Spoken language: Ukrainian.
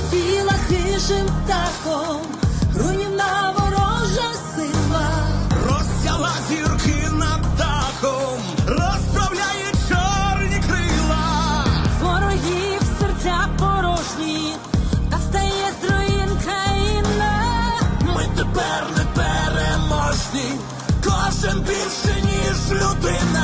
летіла хижим птахом, руйнівна ворожа сила. Розсяла зірки над дахом, розправляє чорні крила. Ворогів серця порожні, та стає з руїн країна. Ми тепер не переможні, кожен більше, ніж людина.